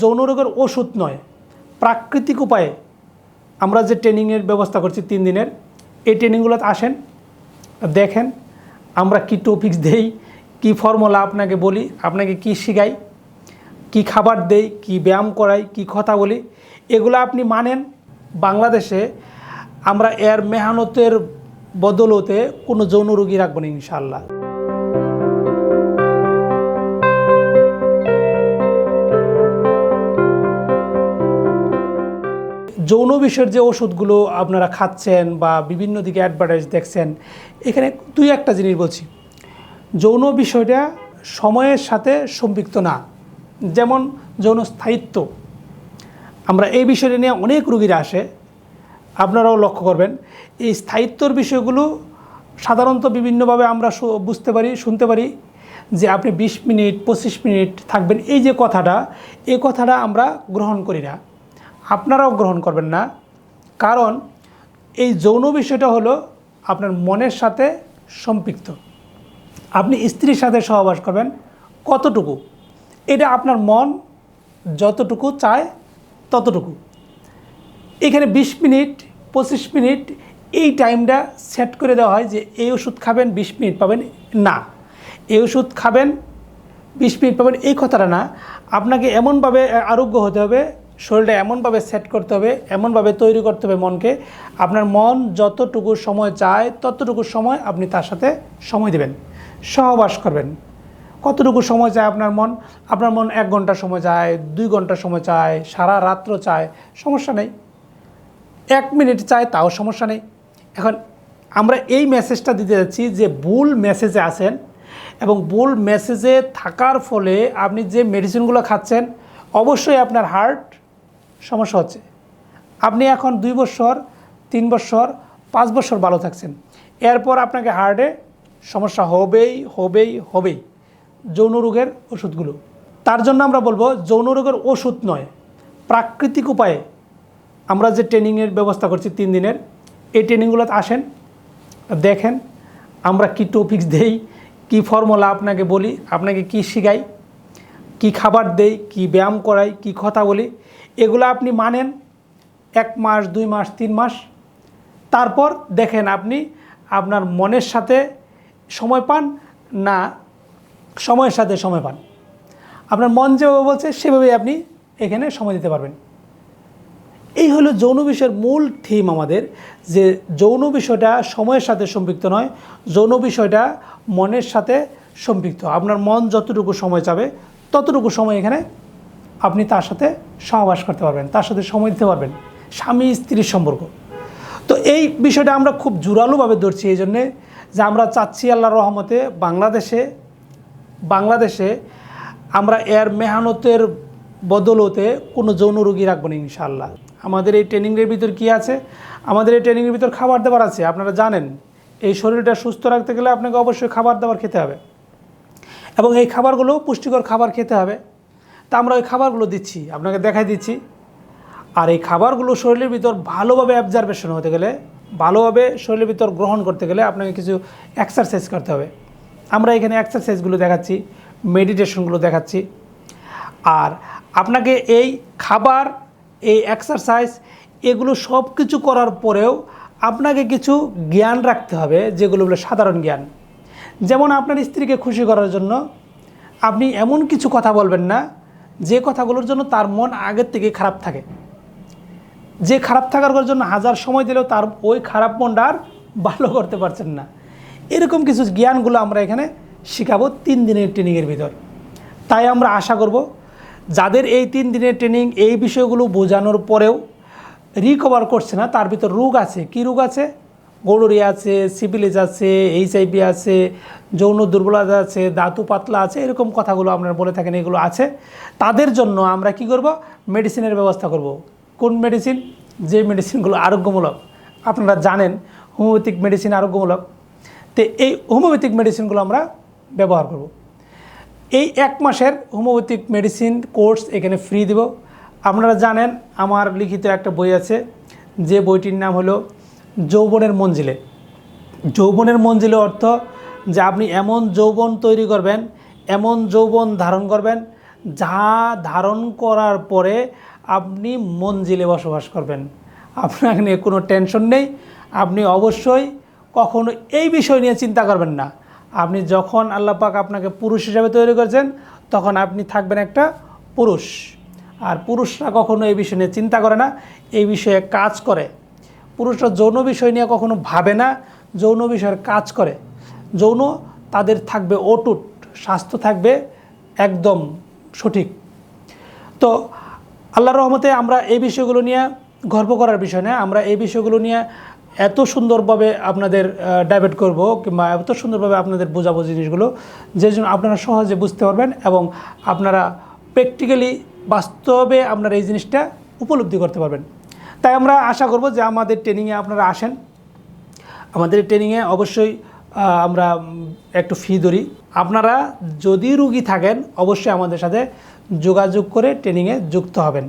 যৌন রোগের ওষুধ নয়, প্রাকৃতিক উপায়ে। আমরা যে ট্রেনিংয়ের ব্যবস্থা করছি তিন দিনের, এই ট্রেনিংগুলোতে আসেন, দেখেন আমরা কি টপিক্স দেই, কি ফর্মুলা আপনাকে বলি, আপনাকে কি শেখাই, কি খাবার দেই, কি ব্যায়াম করাই, কি কথা বলি, এগুলো আপনি মানেন। বাংলাদেশে আমরা এর মেহনতের বদলতে কোনো যৌন রোগী রাখব না ইনশাল্লাহ যৌন বিষয়ের যে ওষুধগুলো আপনারা খাচ্ছেন বা বিভিন্ন দিকে অ্যাডভার্টাইজ দেখছেন, এখানে দুই একটা জিনিস বলছি। যৌন বিষয়টা সময়ের সাথে সম্পৃক্ত না। যেমন যৌন স্থায়িত্ব। আমরা এই বিষয়টা নিয়ে অনেক রুগীরা আসে। আপনারাও লক্ষ্য করবেন, এই স্থায়িত্বর বিষয়গুলো সাধারণত বিভিন্নভাবে আমরা বুঝতে পারি, শুনতে পারি যে আপনি বিশ মিনিট, পঁচিশ মিনিট থাকবেন। এই যে কথাটা এই কথাটা আমরা গ্রহণ করি না। আপনারাও গ্রহণ করবেন না। কারণ এই যৌন বিষয়টা হলো আপনার মনের সাথে সম্পৃক্ত। আপনি স্ত্রীর সাথে সহবাস করবেন কতটুকু? এটা আপনার মন যতটুকু চায় ততটুকু। এখানে বিশ মিনিট, পঁচিশ মিনিট এই টাইমটা সেট করে দেওয়া হয় যে এই ওষুধ খাবেন, বিশ মিনিট পাবেন, না। এই ওষুধ খাবেন, বিশ মিনিট পাবেন, এই কথাটা না। আপনাকে এমনভাবে আরোগ্য হতে হবে শরীরটা এমনভাবে সেট করতে হবে, এমনভাবে তৈরি করতে হবে মনকে, আপনার মন যতটুকু সময় চায় ততটুকু সময় আপনি তার সাথে সময় দেবেন, সহবাস করবেন। কতটুকু সময় চায় আপনার মন? আপনার মন এক ঘণ্টা সময় চায়, দুই ঘণ্টা সময় চায়, সারা রাত্র চায়, সমস্যা নেই। এক মিনিট চায় তাও সমস্যা নেই। এখন আমরা এই মেসেজটা দিতে যাচ্ছি যে ভুল মেসেজে আছেন এবং ভুল মেসেজে থাকার ফলে আপনি যে মেডিসিনগুলো খাচ্ছেন, অবশ্যই আপনার হার্ট সমস্যা হচ্ছে। আপনি এখন দুই বছর, তিন বছর, পাঁচ বছর ভালো থাকছেন। এরপর আপনাকে হার্টে সমস্যা হবেই হবেই হবেই যৌন রোগের ওষুধগুলো। তার জন্য আমরা বলব যৌন রোগের ওষুধ নয়, প্রাকৃতিক উপায়ে। আমরা যে ট্রেনিংয়ের ব্যবস্থা করছি তিন দিনের, এই ট্রেনিংগুলোতে আসেন, দেখেন আমরা কি টপিক্স দেই, কি ফর্মুলা আপনাকে বলি, আপনাকে কি শেখাই কি খাবার দেই, কি ব্যায়াম করাই, কি কথা বলি, এগুলো আপনি মানেন এক মাস, দুই মাস, তিন মাস। তারপর দেখেন আপনি আপনার মনের সাথে সময় পান না সময়ের সাথে সময় পান। আপনার মন যেভাবে বলছে সেভাবেই আপনি এখানে সময় দিতে পারবেন। এই হলো যৌন বিষয়ের মূল থিম আমাদের, যে যৌন বিষয়টা সময়ের সাথে সম্পৃক্ত নয়, যৌন বিষয়টা মনের সাথে সম্পৃক্ত। আপনার মন যতটুকু সময় চাবে ততটুকু সময় এখানে আপনি তার সাথে সহবাস করতে পারবেন, তার সাথে সময় দিতে পারবেন। স্বামী, স্ত্রীর সম্পর্ক। তো এই বিষয়টা আমরা খুব জোরালোভাবে ধরছি এই জন্যে যে আমরা চাচ্ছি আল্লাহর রহমতে বাংলাদেশে বাংলাদেশে আমরা এর মেহনতের বদলতে কোনো যৌন রোগী রাখব না ইনশাল্লাহ আমাদের এই ট্রেনিংয়ের ভিতর কি আছে? আমাদের এই ট্রেনিংয়ের ভিতর খাবার দাবার আছে, আপনারা জানেন। এই শরীরটা সুস্থ রাখতে গেলে আপনাকে অবশ্যই খাবার দাবার খেতে হবে। এবং এই খাবারগুলো পুষ্টিকর খাবার খেতে হবে। তা আমরা ওই খাবারগুলো দিচ্ছি, আপনাকে দেখাই দিচ্ছি। আর এই খাবারগুলো শরীরের ভিতর ভালোভাবে অ্যাবজারভেশন হতে গেলে, ভালোভাবে শরীরের ভিতর গ্রহণ করতে গেলে আপনাকে কিছু এক্সারসাইজ করতে হবে। আমরা এখানে এক্সারসাইজগুলো দেখাচ্ছি মেডিটেশনগুলো দেখাচ্ছি। আর আপনাকে এই খাবার, এই এক্সারসাইজ এগুলো সব কিছু করার পরেও আপনাকে কিছু জ্ঞান রাখতে হবে, যেগুলো হলো সাধারণ জ্ঞান। যেমন আপনার স্ত্রীকে খুশি করার জন্য, আপনি এমন কিছু কথা বলবেন না, যে কথাগুলোর জন্য তার মন আগের থেকে খারাপ থাকে। যে খারাপ থাকার জন্য হাজার সময় দিলেও তার ওই খারাপ মনটা আর ভালো করতে পারছেন না। এরকম কিছু জ্ঞানগুলো আমরা এখানে শেখাবো তিন দিনের ট্রেনিংয়ের ভিতর। তাই আমরা আশা করব, যাদের এই তিন দিনের ট্রেনিং এই বিষয়গুলো বোঝানোর পরেও রিকভার করছে না, তার ভিতর রোগ আছে। কি রোগ আছে? গৌড়রিয়া আছে সিপিলিস আছে, এইচআইভি আছে, যৌন দুর্বলতা আছে দাঁতু পাতলা আছে, এরকম কথাগুলো আপনারা বলে থাকেন, এগুলো আছে। তাদের জন্য আমরা কি করব? মেডিসিনের ব্যবস্থা করব। কোন মেডিসিন? যে মেডিসিনগুলো আরোগ্যমূলক। আপনারা জানেন, হোমিওপ্যাথিক মেডিসিন আরোগ্যমূলক। তো এই হোমিওপ্যাথিক মেডিসিনগুলো আমরা ব্যবহার করব। এই এক মাসের হোমিওপ্যাথিক মেডিসিন কোর্স এখানে ফ্রি দেব। আপনারা জানেন, আমার লিখিত একটা বই আছে, যে বইটির নাম হলো যৌবনের মঞ্জিলে। যৌবনের মঞ্জিলে অর্থ যে আপনি এমন যৌবন তৈরি করবেন, এমন যৌবন ধারণ করবেন, যা ধারণ করার পরে আপনি মঞ্জিলে বসবাস করবেন। আপনার নিয়ে কোনো টেনশন নেই। আপনি অবশ্যই কখনো এই বিষয় নিয়ে চিন্তা করবেন না। আপনি যখন আল্লাহ পাক আপনাকে পুরুষ হিসাবে তৈরি করেছেন, তখন আপনি থাকবেন একটা পুরুষ। আর পুরুষরা কখনো এই বিষয় নিয়ে চিন্তা করে না। এই বিষয়ে কাজ করে। পুরুষরা যৌন বিষয় নিয়ে কখনো ভাবে না, যৌন বিষয়ের কাজ করে। যৌন তাদের থাকবে অটুট, স্বাস্থ্য থাকবে একদম সঠিক। তো আল্লাহর রহমতে আমরা এই বিষয়গুলো নিয়ে গর্ব করার বিষয় না, আমরা এই বিষয়গুলো নিয়ে এত সুন্দরভাবে আপনাদের ডাইভার্ট করব কিংবা এত সুন্দরভাবে আপনাদের বোঝাবো জিনিসগুলো, যে জন্য আপনারা সহজে বুঝতে পারবেন এবং আপনারা প্র্যাকটিক্যালি বাস্তবে আপনারা এই জিনিসটা উপলব্ধি করতে পারবেন। তাই আমরা আশা করব যে আমাদের ট্রেনিংয়ে আপনারা আসেন। আমাদের ট্রেনিংয়ে অবশ্যই আমরা একটু ফি ধরি। আপনারা যদি রুগী থাকেন, অবশ্যই আমাদের সাথে যোগাযোগ করে ট্রেনিংয়ে যুক্ত হবেন।